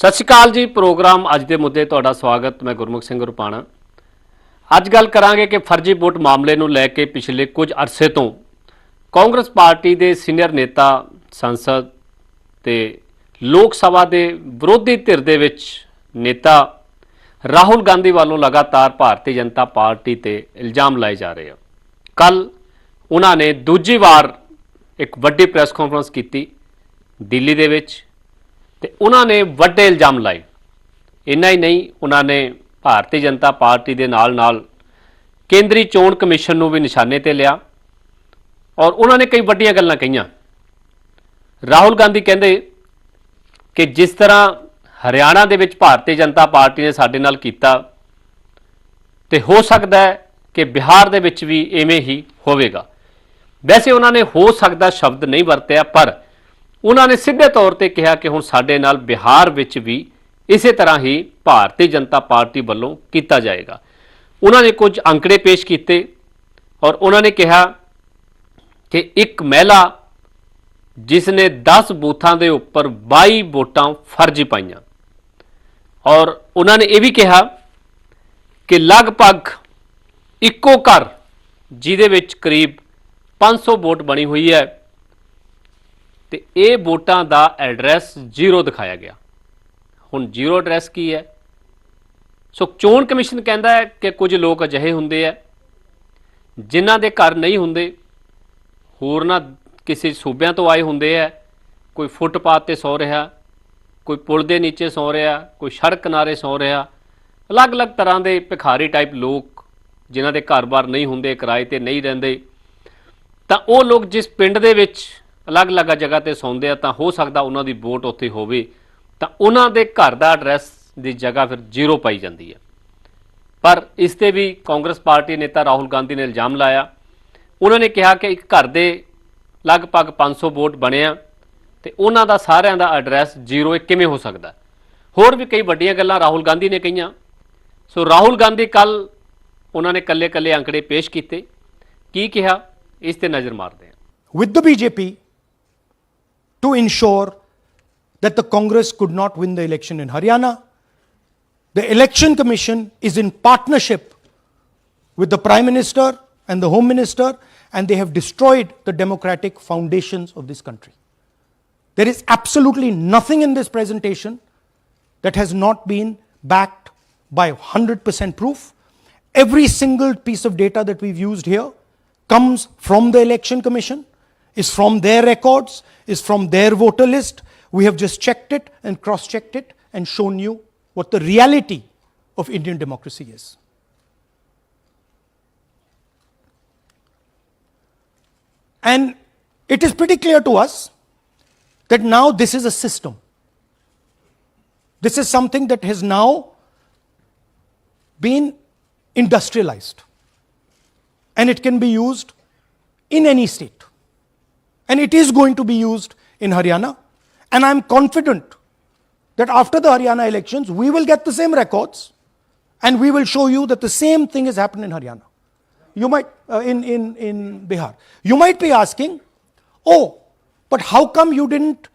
ਸਤਿ ਸ਼੍ਰੀ ਅਕਾਲ ਜੀ, ਪ੍ਰੋਗਰਾਮ ਅੱਜ ਦੇ ਮੁੱਦੇ ਤੁਹਾਡਾ ਸਵਾਗਤ, ਮੈਂ ਗੁਰਮੁਖ ਸਿੰਘ ਰੁਪਾਣਾ। ਅੱਜ ਗੱਲ ਕਰਾਂਗੇ ਕਿ ਫਰਜ਼ੀ ਵੋਟ ਮਾਮਲੇ ਨੂੰ ਲੈ ਕੇ ਪਿਛਲੇ ਕੁਝ ਅਰਸੇ ਤੋਂ ਕਾਂਗਰਸ ਪਾਰਟੀ ਦੇ ਸੀਨੀਅਰ ਨੇਤਾ, ਸੰਸਦ ਤੇ ਲੋਕ ਸਭਾ ਦੇ ਵਿਰੋਧੀ ਧਿਰ ਦੇ ਵਿੱਚ ਨੇਤਾ ਰਾਹੁਲ ਗਾਂਧੀ ਵੱਲੋਂ ਲਗਾਤਾਰ ਭਾਰਤੀ ਜਨਤਾ ਪਾਰਟੀ ਤੇ ਇਲਜ਼ਾਮ ਲਾਏ ਜਾ ਰਹੇ ਆ। ਕੱਲ ਉਹਨਾਂ ਨੇ ਦੂਜੀ ਵਾਰ ਇੱਕ ਵੱਡੀ ਪ੍ਰੈਸ ਕਾਨਫਰੰਸ ਕੀਤੀ, ਦਿੱਲੀ ਦੇ ਵਿੱਚ। ਤੇ ਉਹਨਾਂ ਨੇ ਵੱਡੇ ਇਲਜ਼ਾਮ ਲਾਏ। ਇੰਨਾ ਹੀ ਨਹੀਂ, ਉਹਨਾਂ ਨੇ ਭਾਰਤੀ ਜਨਤਾ ਪਾਰਟੀ ਦੇ ਨਾਲ-ਨਾਲ ਕੇਂਦਰੀ ਚੋਣ ਕਮਿਸ਼ਨ ਨੂੰ ਵੀ ਨਿਸ਼ਾਨੇ ਤੇ ਲਿਆ ਔਰ ਉਹਨਾਂ ਨੇ ਕਈ ਵੱਡੀਆਂ ਗੱਲਾਂ ਕਹੀਆਂ। ਰਾਹੁਲ ਗਾਂਧੀ ਕਹਿੰਦੇ ਕਿ ਜਿਸ ਤਰ੍ਹਾਂ ਹਰਿਆਣਾ ਦੇ ਵਿੱਚ ਭਾਰਤੀ ਜਨਤਾ ਪਾਰਟੀ ਨੇ ਸਾਡੇ ਨਾਲ ਕੀਤਾ, ਤੇ ਹੋ ਸਕਦਾ ਹੈ ਕਿ ਬਿਹਾਰ ਦੇ ਵਿੱਚ ਵੀ ਐਵੇਂ ਹੀ ਹੋਵੇਗਾ। ਵੈਸੇ ਉਹਨਾਂ ਨੇ ਹੋ ਸਕਦਾ ਸ਼ਬਦ ਨਹੀਂ ਵਰਤਿਆ, ਪਰ ਉਹਨਾਂ ਨੇ ਸਿੱਧੇ ਤੌਰ ਤੇ ਕਿਹਾ ਕਿ ਹੁਣ ਸਾਡੇ ਨਾਲ ਬਿਹਾਰ ਵਿੱਚ ਵੀ ਇਸੇ ਤਰ੍ਹਾਂ ਹੀ ਭਾਰਤੀ ਜਨਤਾ ਪਾਰਟੀ ਵੱਲੋਂ ਕੀਤਾ ਜਾਏਗਾ। ਉਹਨਾਂ ਨੇ ਕੁਝ ਅੰਕੜੇ ਪੇਸ਼ ਕੀਤੇ ਔਰ ਉਹਨਾਂ ਨੇ ਕਿਹਾ ਕਿ ਇੱਕ ਮਹਿਲਾ ਜਿਸ ਨੇ 10 ਬੂਥਾਂ ਦੇ ਉੱਪਰ 22 ਵੋਟਾਂ ਫਰਜ਼ ਪਾਈਆਂ ਔਰ ਉਹਨਾਂ ਨੇ ਇਹ ਵੀ ਕਿਹਾ ਕਿ ਲਗਭਗ ਇੱਕੋ ਘਰ ਜਿਹਦੇ ਵਿੱਚ ਕਰੀਬ 500 ਵੋਟ ਬਣੀ ਹੋਈ ਹੈ। ਤੇ ਇਹ ਵੋਟਾਂ ਦਾ ਐਡਰੈਸ ਜ਼ੀਰੋ ਦਿਖਾਇਆ ਗਿਆ। ਹੁਣ ਜ਼ੀਰੋ ਐਡਰੈਸ ਕੀ ਹੈ? ਸੋ ਚੋਣ ਕਮਿਸ਼ਨ ਕਹਿੰਦਾ ਹੈ ਕਿ ਕੁਝ ਲੋਕ ਅਜਿਹੇ ਹੁੰਦੇ ਆ, ਜਿਨ੍ਹਾਂ ਦੇ ਘਰ ਨਹੀਂ ਹੁੰਦੇ, ਹੋਰ ਨਾ ਕਿਸੇ ਸੂਬਿਆਂ ਤੋਂ ਆਏ ਹੁੰਦੇ ਆ, ਕੋਈ ਫੁੱਟਪਾਥ ਤੇ ਸੌ ਰਿਹਾ, ਕੋਈ ਪੁਲ ਦੇ ਨੀਚੇ ਸੌ ਰਿਹਾ, ਕੋਈ ਸੜਕ ਕਿਨਾਰੇ ਸੌ ਰਿਹਾ, ਅਲੱਗ-ਅਲੱਗ ਤਰ੍ਹਾਂ ਦੇ ਭਿਖਾਰੀ ਟਾਈਪ ਲੋਕ, ਜਿਨ੍ਹਾਂ ਦੇ ਘਰ-ਬਾਰ ਨਹੀਂ ਹੁੰਦੇ, ਕਿਰਾਏ ਤੇ ਨਹੀਂ ਰਹਿੰਦੇ, ਤਾਂ ਉਹ ਲੋਕ ਜਿਸ ਪਿੰਡ ਦੇ ਵਿੱਚ ਅਲੱਗ-ਅਲੱਗ ਜਗ੍ਹਾ ਤੇ ਸੌਂਦੇ ਆ, ਤਾਂ ਹੋ ਸਕਦਾ ਉਹਨਾਂ ਦੀ ਵੋਟ ਉੱਥੇ ਹੋਵੇ। ਤਾਂ ਉਹਨਾਂ ਦੇ ਘਰ ਦਾ ਐਡਰੈਸ ਦੀ ਜਗ੍ਹਾ ਫਿਰ ਜ਼ੀਰੋ ਪਾਈ ਜਾਂਦੀ ਹੈ ਪਰ ਇਸ ਤੇ ਵੀ ਕਾਂਗਰਸ ਪਾਰਟੀ ਨੇਤਾ ਰਾਹੁਲ ਗਾਂਧੀ ਨੇ ਇਲਜ਼ਾਮ ਲਾਇਆ। ਉਹਨਾਂ ਨੇ ਕਿਹਾ ਕਿ ਇੱਕ ਘਰ ਦੇ ਲਗਭਗ 500 ਵੋਟ ਬਣਿਆ ਤੇ ਉਹਨਾਂ ਦਾ ਸਾਰਿਆਂ ਦਾ ਐਡਰੈਸ ਜ਼ੀਰੋ, ਇਹ ਕਿਵੇਂ ਹੋ ਸਕਦਾ? ਹੋਰ ਵੀ ਕਈ ਵੱਡੀਆਂ ਗੱਲਾਂ ਰਾਹੁਲ ਗਾਂਧੀ ਨੇ ਕਹੀਆਂ। ਸੋ ਰਾਹੁਲ ਗਾਂਧੀ ਕੱਲ ਉਹਨਾਂ ਨੇ ਕੱਲੇ-ਕੱਲੇ ਅੰਕੜੇ ਪੇਸ਼ ਕੀਤੇ। ਕੀ ਕਿਹਾ? ਇਸ ਤੇ ਨਜ਼ਰ ਮਾਰਦੇ ਹਾਂ। With the BJP to ensure that the Congress could not win the election in Haryana. The Election Commission is in partnership with the Prime Minister and the Home Minister, and they have destroyed the democratic foundations of this country. There is absolutely nothing in this presentation that has not been backed by 100% proof. Every single piece of data that we've used here comes from the Election Commission, is from their records, is from their voter list. We have just checked it and cross checked it and shown you what the reality of Indian democracy is. And it is pretty clear to us that now this is a system. This is something that has now been industrialized. And it can be used in any state. And it is going to be used in Haryana. And I'm confident that after the Haryana elections, we will get the same records and we will show you that the same thing has happened in Haryana. You might, uh, in, in, in Bihar. You might be asking, oh, but how come you didn't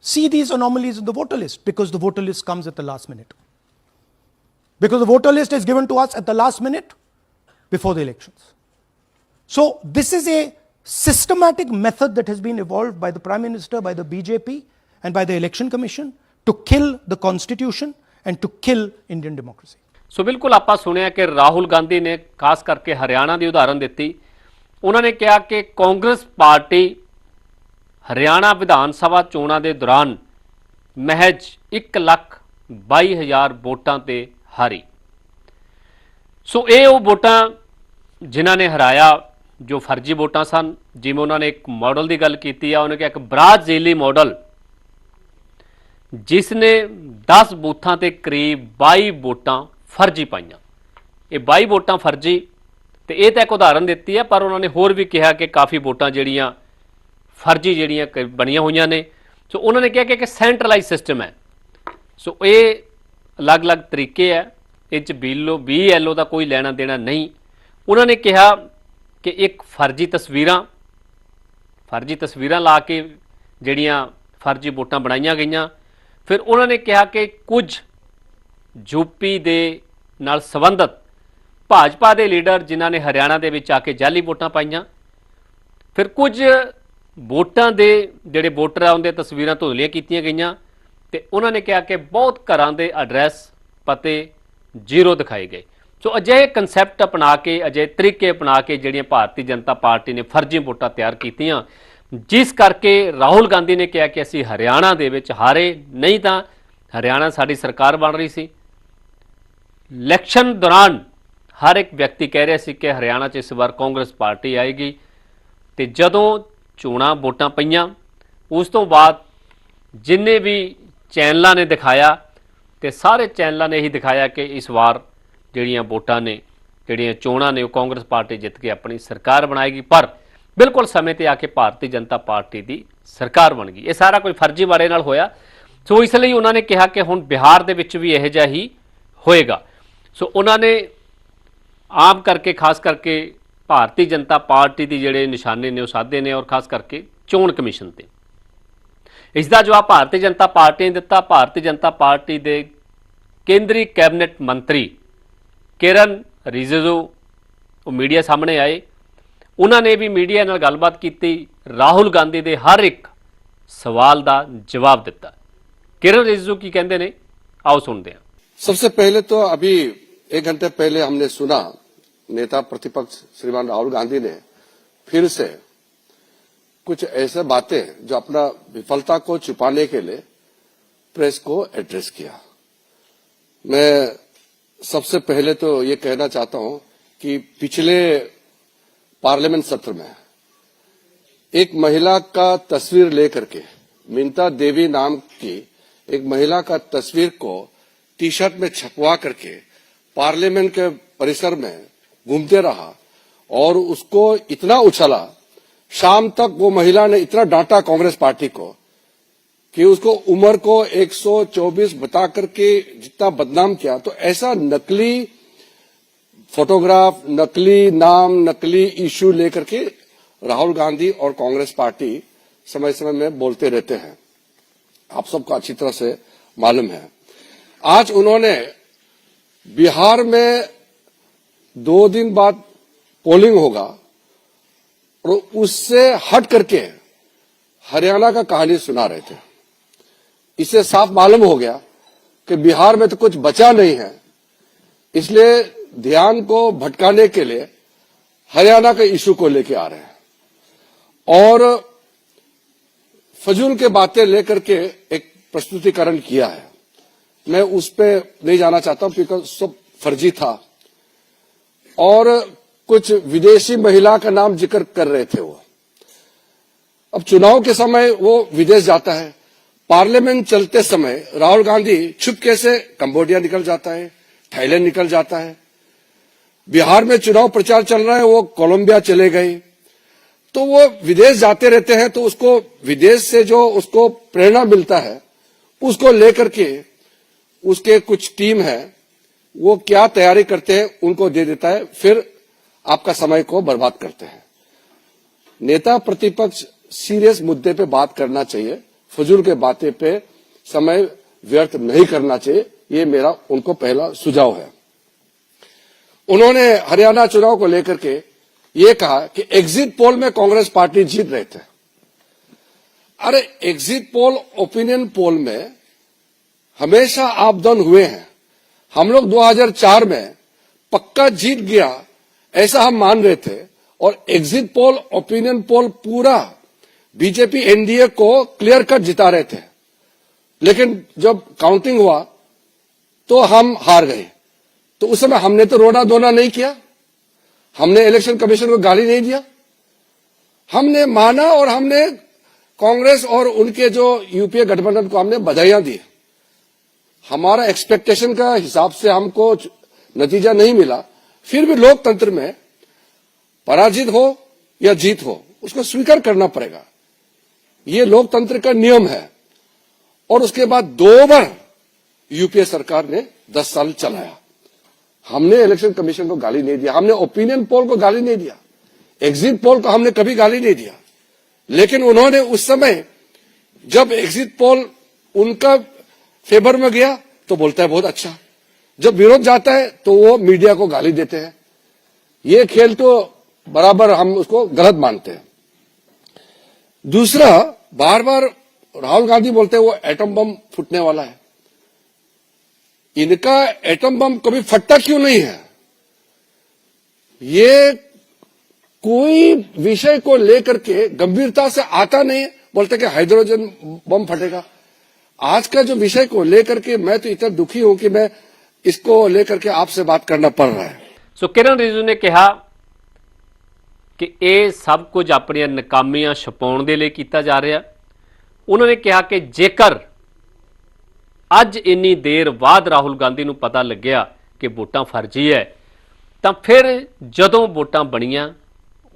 see these anomalies in the voter list? Because the voter list comes at the last minute. Because the voter list is given to us at the last minute before the elections. So, this is a systematic method that has been evolved by the Prime Minister, by the BJP, and by the Election Commission to kill the Constitution and to kill Indian democracy. ਸੋ ਬਿਲਕੁਲ ਆਪਾਂ ਸੁਣਿਆ ਕਿ ਰਾਹੁਲ ਗਾਂਧੀ ਨੇ ਖਾਸ ਕਰਕੇ ਹਰਿਆਣਾ ਦੀ ਉਦਾਹਰਣ ਦਿੱਤੀ ਉਹਨਾਂ ਨੇ ਕਿਹਾ ਕਿ ਕਾਂਗਰਸ ਪਾਰਟੀ ਹਰਿਆਣਾ ਵਿਧਾਨ ਸਭਾ ਚੋਣਾਂ ਦੇ ਦੌਰਾਨ ਮਹਿਜ 1 ਲੱਖ 22 ਹਜ਼ਾਰ ਵੋਟਾਂ ਤੇ ਹਾਰੀ ਸੋ ਇਹ ਉਹ ਵੋਟਾਂ ਜਿਨ੍ਹਾਂ ਨੇ ਹਰਾਇਆ ਜੋ ਫਰਜ਼ੀ ਵੋਟਾਂ ਸਨ, ਜਿਵੇਂ ਉਹਨਾਂ ਨੇ ਇੱਕ ਮਾਡਲ ਦੀ ਗੱਲ ਕੀਤੀ ਆ, ਉਹਨੇ ਕਿਹਾ ਇੱਕ ਬ੍ਰਾਜ਼ੀਲੀ ਮਾਡਲ ਜਿਸ ਨੇ 10 ਬੂਥਾਂ ਤੇ ਕਰੀਬ 22 ਵੋਟਾਂ ਫਰਜ਼ੀ ਪਾਈਆਂ। ਇਹ 22 ਵੋਟਾਂ ਫਰਜ਼ੀ, ਤੇ ਇਹ ਤਾਂ ਇੱਕ ਉਦਾਹਰਨ ਦਿੱਤੀ ਹੈ ਪਰ ਉਹਨਾਂ ਨੇ ਹੋਰ ਵੀ ਕਿਹਾ ਕਿ ਕਾਫੀ ਵੋਟਾਂ ਜਿਹੜੀਆਂ ਫਰਜ਼ੀ ਜਿਹੜੀਆਂ ਕ- ਬਣੀਆਂ ਹੋਈਆਂ ਨੇ। ਸੋ ਉਹਨਾਂ ਨੇ ਕਿਹਾ ਕਿ ਇੱਕ ਸੈਂਟਰਲਾਈਜ਼ ਸਿਸਟਮ ਹੈ। ਸੋ ਇਹ ਅਲੱਗ-ਅਲੱਗ ਤਰੀਕੇ ਹੈ ਇਹ ਚ ਬੀਲੋ ਬੀਐਲਓ ਦਾ ਕੋਈ ਲੈਣਾ ਦੇਣਾ ਨਹੀਂ। ਉਹਨਾਂ ਨੇ ਕਿਹਾ ਕਿ ਇੱਕ ਫਰਜ਼ੀ ਤਸਵੀਰਾਂ ਫਰਜ਼ੀ ਤਸਵੀਰਾਂ ਲਾ ਕੇ ਜਿਹੜੀਆਂ ਫਰਜ਼ੀ ਵੋਟਾਂ ਬਣਾਈਆਂ ਗਈਆਂ, ਫਿਰ ਉਹਨਾਂ ਨੇ ਕਿਹਾ ਕਿ ਕੁਝ ਯੂਪੀ ਦੇ ਨਾਲ ਸੰਬੰਧਿਤ ਭਾਜਪਾ ਦੇ ਲੀਡਰ ਜਿਨ੍ਹਾਂ ਨੇ ਹਰਿਆਣਾ ਦੇ ਵਿੱਚ ਆ ਕੇ ਜਾਲੀ ਵੋਟਾਂ ਪਾਈਆਂ, ਫਿਰ ਕੁਝ ਵੋਟਾਂ ਦੇ ਜਿਹੜੇ ਵੋਟਰ ਆ ਉਹਦੇ ਤਸਵੀਰਾਂ ਧੁੰਦਲੀਆਂ ਕੀਤੀਆਂ ਗਈਆਂ ਤੇ ਉਹਨਾਂ ਨੇ ਕਿਹਾ ਕਿ ਬਹੁਤ ਘਰਾਂ ਦੇ ਐਡਰੈਸ ਪਤੇ ਜ਼ੀਰੋ ਦਿਖਾਏ ਗਏ। ਸੋ ਅਜਿਹੇ ਕਨਸੈਪਟ ਅਪਣਾ ਕੇ, ਅਜਿਹੇ ਤਰੀਕੇ ਅਪਣਾ ਕੇ ਜਿਹੜੀਆਂ ਭਾਰਤੀ ਜਨਤਾ ਪਾਰਟੀ ਨੇ ਫਰਜ਼ੀ ਵੋਟਾਂ ਤਿਆਰ ਕੀਤੀਆਂ, ਜਿਸ ਕਰਕੇ ਰਾਹੁਲ ਗਾਂਧੀ ਨੇ ਕਿਹਾ ਕਿ ਅਸੀਂ ਹਰਿਆਣਾ ਦੇ ਵਿੱਚ ਹਾਰੇ ਨਹੀਂ ਤਾਂ ਹਰਿਆਣਾ ਸਾਡੀ ਸਰਕਾਰ ਬਣ ਰਹੀ ਸੀ। ਇਲੈਕਸ਼ਨ ਦੌਰਾਨ ਹਰ ਇੱਕ ਵਿਅਕਤੀ ਕਹਿ ਰਿਹਾ ਸੀ ਕਿ ਹਰਿਆਣਾ 'ਚ ਇਸ ਵਾਰ ਕਾਂਗਰਸ ਪਾਰਟੀ ਆਏਗੀ ਤੇ ਜਦੋਂ ਚੋਣਾਂ ਵੋਟਾਂ ਪਈਆਂ, ਉਸ ਤੋਂ ਬਾਅਦ ਜਿੰਨੇ ਵੀ ਚੈਨਲਾਂ ਨੇ ਦਿਖਾਇਆ ਤੇ ਸਾਰੇ ਚੈਨਲਾਂ ਨੇ ਇਹੀ ਦਿਖਾਇਆ ਕਿ ਇਸ ਵਾਰ ਜਿਹੜੀਆਂ ਵੋਟਾਂ ਨੇ, ਜਿਹੜੀਆਂ ਚੋਣਾਂ ਨੇ, ਉਹ ਕਾਂਗਰਸ ਪਾਰਟੀ ਜਿੱਤ ਕੇ ਆਪਣੀ ਸਰਕਾਰ ਬਣਾਏਗੀ। ਪਰ ਬਿਲਕੁਲ ਸਮੇਂ ਤੇ ਆ ਕੇ ਭਾਰਤੀ ਜਨਤਾ ਪਾਰਟੀ ਦੀ ਸਰਕਾਰ ਬਣ ਗਈ। ਇਹ ਸਾਰਾ ਕੁਝ ਫਰਜ਼ੀ ਵਾਰੇ ਨਾਲ ਹੋਇਆ। ਸੋ ਇਸ ਲਈ ਉਹਨਾਂ ਨੇ ਕਿਹਾ ਕਿ ਹੁਣ ਬਿਹਾਰ ਦੇ ਵਿੱਚ ਵੀ ਇਹੋ ਜਿਹਾ ਹੀ ਹੋਏਗਾ। ਸੋ ਉਹਨਾਂ ਨੇ ਆਮ ਕਰਕੇ, ਖਾਸ ਕਰਕੇ ਭਾਰਤੀ ਜਨਤਾ ਪਾਰਟੀ ਦੀ ਜਿਹੜੇ ਨਿਸ਼ਾਨੇ ਨੇ, ਉਹ ਸਾਧੇ ਨੇ ਔਰ ਖਾਸ ਕਰਕੇ ਚੋਣ ਕਮਿਸ਼ਨ ਤੇ। ਇਸ ਦਾ ਜਵਾਬ ਭਾਰਤੀ ਜਨਤਾ ਪਾਰਟੀ ਨੇ ਦਿੱਤਾ। ਭਾਰਤੀ ਜਨਤਾ ਪਾਰਟੀ ਦੇ ਕੇਂਦਰੀ ਕੈਬਨਿਟ ਮੰਤਰੀ ਕਿਰਨ ਰਿਜਿਜੂ ਉਹ ਮੀਡੀਆ ਸਾਹਮਣੇ ਆਏ ਉਹਨਾਂ ਨੇ ਵੀ ਮੀਡੀਆ ਨਾਲ ਗੱਲਬਾਤ ਕੀਤੀ ਰਾਹੁਲ ਗਾਂਧੀ ਦੇ ਹਰ ਇੱਕ ਸਵਾਲ ਦਾ ਜਵਾਬ ਦਿੱਤਾ ਕਿਰਨ ਰਿਜਿਜੂ ਕੀ ਕਹਿੰਦੇ ਨੇ ਆਓ ਸੁਣਦੇ ਹਾਂ सबसे पहले तो अभी एक घंटे पहले हमने सुना नेता प्रतिपक्ष श्रीमान राहुल गांधी ने फिर से कुछ ऐसे बातें जो अपना विफलता को छुपाने के लिए प्रेस को एड्रेस किया मैं सबसे पहले तो ये कहना चाहता हूँ कि पिछले पार्लियामेंट सत्र में एक महिला का तस्वीर लेकर के, मिंता देवी नाम की एक महिला का तस्वीर को टी शर्ट में छपवा करके पार्लियामेंट के परिसर में घूमते रहा और उसको इतना उछला, शाम तक वो महिला ने इतना डांटा कांग्रेस पार्टी को कि उसको उम्र को 124 बता करके जितना बदनाम किया तो ऐसा नकली फोटोग्राफ, नकली नाम, नकली इश्यू लेकर के राहुल गांधी और कांग्रेस पार्टी समय समय में बोलते रहते हैं। आप सबको अच्छी तरह से मालूम है। आज उन्होंने बिहार में दो दिन बाद पोलिंग होगा और उससे हट करके हरियाणा का कहानी सुना रहे थे। इससे साफ़ मालूम हो गया कि बिहार में तो कुछ बचा नहीं है। इसलिए ध्यान को भटकाने के लिए हरियाणा के इशू को लेके आ रहे हैं। और फजूल के बातें लेकर के एक प्रस्तुतिकरण किया है। मैं उस पर नहीं जाना चाहता हूँ बिकॉज़ सब फर्जी था। और कुछ विदेशी महिला का नाम ज़िक्र कर रहे थे वो। अब चुनाव के समय वो विदेश जाता है। पार्लियामेंट चलते समय राहुल गांधी छुपके से कंबोडिया निकल जाता है, थाईलैंड निकल जाता है। बिहार में चुनाव प्रचार चल रहा है, वो कोलंबिया चले गए। तो वो विदेश जाते रहते हैं तो उसको विदेश से जो उसको प्रेरणा मिलता है, उसको लेकर के उसके कुछ टीम है, वो क्या तैयारी करते हैं, उनको दे देता है, फिर आपका समय को बर्बाद करते हैं। नेता प्रतिपक्ष सीरियस मुद्दे पे बात करना चाहिए। फजूल के बातें पे समय व्यर्थ नहीं करना चाहिए, ये मेरा, उनको पहला सुझाव है। उन्होंने हरियाणा चुनाव को लेकर के ये कहा कि एग्जिट पोल में कांग्रेस पार्टी जीत रहे थे। अरे एग्जिट पोल ओपिनियन पोल में हमेशा आप डाउन हुए हैं। हम लोग 2004 में पक्का जीत गया, ऐसा हम मान रहे थे, और एग्जिट पोल ओपिनियन पोल पूरा बीजेपी एनडीए को क्लियर कट जिता रहे थे। लेकिन जब काउंटिंग हुआ तो हम हार गए। तो उस समय हमने तो रोना धोना नहीं किया। हमने इलेक्शन कमीशन को गाली नहीं दिया। हमने माना और हमने कांग्रेस और उनके जो यूपीए गठबंधन को हमने बधाइयाँ दी। हमारा एक्सपेक्टेशन का हिसाब से हमको नतीजा नहीं मिला। फिर भी लोकतंत्र में पराजित हो या जीत हो, उसको स्वीकार करना पड़ेगा। ये लोकतंत्र का नियम है। और उसके बाद दो बार यूपीए सरकार ने दस साल चलाया। हमने इलेक्शन कमीशन को गाली नहीं दिया। हमने ओपिनियन पोल को गाली नहीं दिया। एग्जिट पोल को हमने कभी गाली नहीं दिया। लेकिन उन्होंने उस समय जब एग्जिट पोल उनका फेवर में गया तो बोलता है बहुत अच्छा। जब विरोध जाता है तो वो मीडिया को गाली देते हैं। ये खेल तो बराबर हम उसको गलत मानते हैं। दूसरा बार बार राहुल गांधी बोलते हैं, वो एटम बम फूटने वाला है। इनका एटम बम कभी फटता क्यों नहीं है? ये कोई विषय को लेकर के गंभीरता से आता नहीं, बोलते कि हाइड्रोजन बम फटेगा। आज का जो विषय को लेकर के मैं तो इतना दुखी हूँ कि मैं इसको लेकर के आपसे बात करना पड़ रहा है। सो किरण रिजिजू ने कहा ਕਿ ਇਹ ਸਭ ਕੁਝ ਆਪਣੀਆਂ ਨਕਾਮੀਆਂ ਛਪਾਉਣ ਦੇ ਲਈ ਕੀਤਾ ਜਾ ਰਿਹਾ। ਉਹਨਾਂ ਨੇ ਕਿਹਾ ਕਿ ਜੇਕਰ ਅੱਜ ਇੰਨੀ ਦੇਰ ਬਾਅਦ ਰਾਹੁਲ ਗਾਂਧੀ ਨੂੰ ਪਤਾ ਲੱਗਿਆ ਕਿ ਵੋਟਾਂ ਫਰਜ਼ੀ ਹੈ, ਤਾਂ ਫਿਰ ਜਦੋਂ ਵੋਟਾਂ ਬਣੀਆਂ,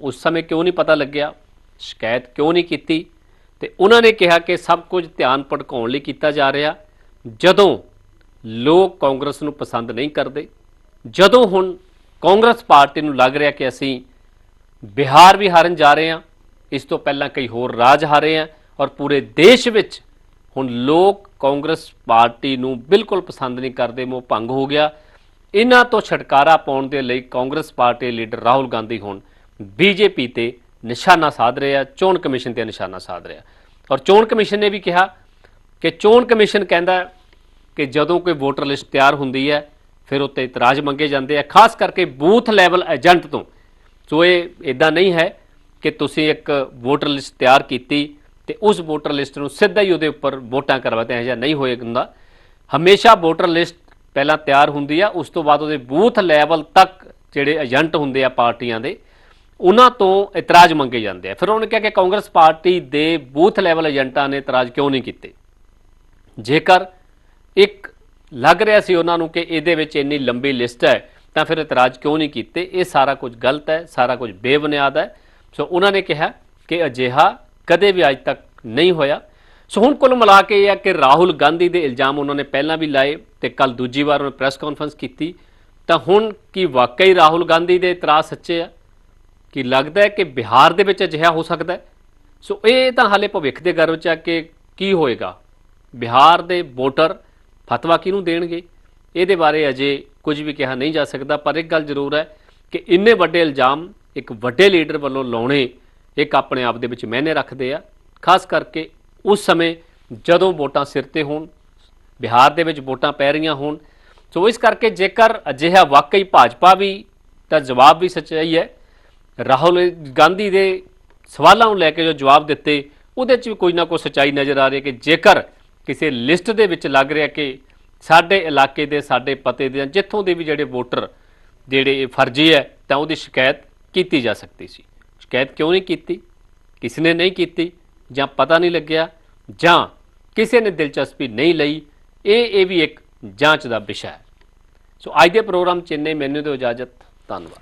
ਉਸ ਸਮੇਂ ਕਿਉਂ ਨਹੀਂ ਪਤਾ ਲੱਗਿਆ? ਸ਼ਿਕਾਇਤ ਕਿਉਂ ਨਹੀਂ ਕੀਤੀ? ਤੇ ਉਹਨਾਂ ਨੇ ਕਿਹਾ ਕਿ ਸਭ ਕੁਝ ਧਿਆਨ ਭਟਕਾਉਣ ਲਈ ਕੀਤਾ ਜਾ ਰਿਹਾ। ਜਦੋਂ ਲੋਕ ਕਾਂਗਰਸ ਨੂੰ ਪਸੰਦ ਨਹੀਂ ਕਰਦੇ, ਜਦੋਂ ਹੁਣ ਕਾਂਗਰਸ ਪਾਰਟੀ ਨੂੰ ਲੱਗ ਰਿਹਾ ਕਿ ਅਸੀਂ ਬਿਹਾਰ ਵੀ ਹਾਰਨ ਜਾ ਰਹੇ ਹਾਂ। ਇਸ ਤੋਂ ਪਹਿਲਾਂ ਕਈ ਹੋਰ ਰਾਜ ਹਾਰੇ ਹਾਂ ਔਰ ਪੂਰੇ ਦੇਸ਼ ਵਿੱਚ ਹੁਣ ਲੋਕ ਕਾਂਗਰਸ ਪਾਰਟੀ ਨੂੰ ਬਿਲਕੁਲ ਪਸੰਦ ਨਹੀਂ ਕਰਦੇ, ਮੋਹ ਭੰਗ ਹੋ ਗਿਆ। ਇਹਨਾਂ ਤੋਂ ਛਟਕਾਰਾ ਪਾਉਣ ਦੇ ਲਈ ਕਾਂਗਰਸ ਪਾਰਟੀ ਲੀਡਰ ਰਾਹੁਲ ਗਾਂਧੀ ਹੁਣ ਬੀਜੇਪੀ ਤੇ ਨਿਸ਼ਾਨਾ ਸਾਧ ਰਿਹਾ ਚੋਣ ਕਮਿਸ਼ਨ ਤੇ ਨਿਸ਼ਾਨਾ ਸਾਧ ਰਿਹਾ ਔਰ ਚੋਣ ਕਮਿਸ਼ਨ ਨੇ ਵੀ ਕਿਹਾ ਕਿ ਚੋਣ ਕਮਿਸ਼ਨ ਕਹਿੰਦਾ ਕਿ ਜਦੋਂ ਕੋਈ ਵੋਟਰ ਲਿਸਟ ਤਿਆਰ ਹੁੰਦੀ ਹੈ, ਫਿਰ ਉੱਤੇ ਇਤਰਾਜ਼ ਮੰਗੇ ਜਾਂਦੇ ਆ, ਖਾਸ ਕਰਕੇ ਬੂਥ ਲੈਵਲ ਏਜੰਟ ਤੋਂ। ਸੋ ਇਹ ਇਦਾਂ ਨਹੀਂ ਹੈ ਕਿ ਤੁਸੀਂ ਇੱਕ ਵੋਟਰ ਲਿਸਟ ਤਿਆਰ ਕੀਤੀ ਤੇ ਉਸ ਵੋਟਰ ਲਿਸਟ ਨੂੰ ਸਿੱਧਾ ਹੀ ਉਹਦੇ ਉੱਪਰ ਵੋਟਾਂ ਕਰਵਾਤੇ ਹੈ ਜਾਂ ਨਹੀਂ ਹੋਏ ਹੁੰਦਾ। ਹਮੇਸ਼ਾ ਵੋਟਰ ਲਿਸਟ ਪਹਿਲਾਂ ਤਿਆਰ ਹੁੰਦੀ ਆ, ਉਸ ਤੋਂ ਬਾਅਦ ਉਹਦੇ ਬੂਥ ਲੈਵਲ ਤੱਕ ਜਿਹੜੇ ਏਜੰਟ ਹੁੰਦੇ ਆ ਪਾਰਟੀਆਂ ਦੇ, ਉਹਨਾਂ ਤੋਂ ਇਤਰਾਜ਼ ਮੰਗੇ ਜਾਂਦੇ ਆ। ਫਿਰ ਉਹਨੇ ਕਿਹਾ ਕਿ ਕਾਂਗਰਸ ਪਾਰਟੀ ਦੇ ਬੂਥ ਲੈਵਲ ਏਜੰਟਾਂ ਨੇ ਇਤਰਾਜ਼ ਕਿਉਂ ਨਹੀਂ ਕੀਤੇ? ਜੇਕਰ ਇੱਕ ਲੱਗ ਰਿਹਾ ਸੀ ਉਹਨਾਂ ਨੂੰ ਕਿ ਇਹਦੇ ਵਿੱਚ ਇੰਨੀ ਲੰਬੀ ਲਿਸਟ ਹੈ ਤਾਂ ਫਿਰ ਇਤਰਾਜ਼ ਕਿਉਂ ਨਹੀਂ ਕੀਤੇ? ਇਹ ਸਾਰਾ ਕੁਝ ਗਲਤ ਹੈ, ਸਾਰਾ ਕੁਝ ਬੇਬੁਨਿਆਦ ਹੈ। ਸੋ ਉਹਨਾਂ ਨੇ ਕਿਹਾ ਕਿ ਅਜਿਹਾ ਕਦੇ ਵੀ ਅੱਜ ਤੱਕ ਨਹੀਂ ਹੋਇਆ। ਸੋ ਹੁਣ ਕੁੱਲ ਮਿਲਾ ਕੇ ਇਹ ਹੈ ਕਿ ਰਾਹੁਲ ਗਾਂਧੀ ਦੇ ਇਲਜ਼ਾਮ ਉਹਨਾਂ ਨੇ ਪਹਿਲਾਂ ਵੀ ਲਾਏ ਤੇ ਕੱਲ ਦੂਜੀ ਵਾਰ ਉਹਨੇ ਪ੍ਰੈਸ ਕਾਨਫਰੰਸ ਕੀਤੀ। ਤਾਂ ਹੁਣ ਕੀ ਵਾਕਈ ਰਾਹੁਲ ਗਾਂਧੀ ਦੇ ਇਤਰਾਜ਼ ਸੱਚੇ ਆ? ਕਿ ਲੱਗਦਾ ਹੈ ਕਿ ਬਿਹਾਰ ਦੇ ਵਿੱਚ ਅਜਿਹਾ ਹੋ ਸਕਦਾ ਹੈ? ਸੋ ਇਹ ਤਾਂ ਹਾਲੇ ਭਵਿੱਖ ਦੇ ਗਰਭ ਚ ਆ ਕਿ ਕੀ ਹੋਏਗਾ? ਬਿਹਾਰ ਦੇ ਵੋਟਰ ਫਤਵਾ ਕਿਹਨੂੰ ਦੇਣਗੇ? ਇਹਦੇ ਬਾਰੇ ਅਜੇ ਕੁਝ ਵੀ ਕਿਹਾ ਨਹੀਂ ਜਾ ਸਕਦਾ, ਪਰ ਇੱਕ ਗੱਲ ਜ਼ਰੂਰ ਹੈ ਕਿ ਇੰਨੇ ਵੱਡੇ ਇਲਜ਼ਾਮ ਇੱਕ ਵੱਡੇ ਲੀਡਰ ਵੱਲੋਂ ਲਾਉਣੇ ਇੱਕ ਆਪਣੇ ਆਪ ਦੇ ਵਿੱਚ ਮਾਇਨੇ ਰੱਖਦੇ ਆ। ਖਾਸ ਕਰਕੇ ਉਸ ਸਮੇਂ ਜਦੋਂ ਵੋਟਾਂ ਸਿਰ ਤੇ ਹੋਣ, ਬਿਹਾਰ ਦੇ ਵਿੱਚ ਵੋਟਾਂ ਪੈ ਰਹੀਆਂ ਹੋਣ। ਸੋ ਇਸ ਕਰਕੇ ਜੇਕਰ ਅਜਿਹਾ ਵਾਕਈ ਭਾਜਪਾ ਵੀ, ਤਾਂ ਜਵਾਬ ਵੀ ਸੱਚਾਈ ਹੈ। ਰਾਹੁਲ ਗਾਂਧੀ ਦੇ ਸਵਾਲਾਂ ਨੂੰ ਲੈ ਕੇ ਜੋ ਜਵਾਬ ਦਿੱਤੇ, ਉਹਦੇ 'ਚ ਵੀ ਕੋਈ ਨਾ ਕੋਈ ਸੱਚਾਈ ਨਜ਼ਰ ਆ ਰਹੀ ਹੈ ਕਿ ਜੇਕਰ ਕਿਸੇ ਲਿਸਟ ਦੇ ਵਿੱਚ ਲੱਗ ਰਿਹਾ ਕਿ ਸਾਡੇ ਇਲਾਕੇ ਦੇ, ਸਾਡੇ ਪਤੇ ਦੇ ਜਾਂ ਜਿੱਥੋਂ ਦੇ ਵੀ ਜਿਹੜੇ ਵੋਟਰ, ਜਿਹੜੇ ਫਰਜ਼ੀ ਹੈ, ਤਾਂ ਉਹਦੀ ਸ਼ਿਕਾਇਤ ਕੀਤੀ ਜਾ ਸਕਦੀ ਸੀ। ਸ਼ਿਕਾਇਤ ਕਿਉਂ ਨਹੀਂ ਕੀਤੀ? ਕਿਸ ਨੇ ਨਹੀਂ ਕੀਤੀ? ਜਾਂ ਪਤਾ ਨਹੀਂ ਲੱਗਿਆ? ਜਾਂ ਕਿਸੇ ਨੇ ਦਿਲਚਸਪੀ ਨਹੀਂ ਲਈ? ਇਹ ਇਹ ਵੀ ਇੱਕ ਜਾਂਚ ਦਾ ਵਿਸ਼ਾ ਹੈ। ਸੋ ਅੱਜ ਦੇ ਪ੍ਰੋਗਰਾਮ ਚ ਇੰਨੇ ਮੈਨੂੰ ਦਿਓ ਇਜਾਜ਼ਤ। ਧੰਨਵਾਦ।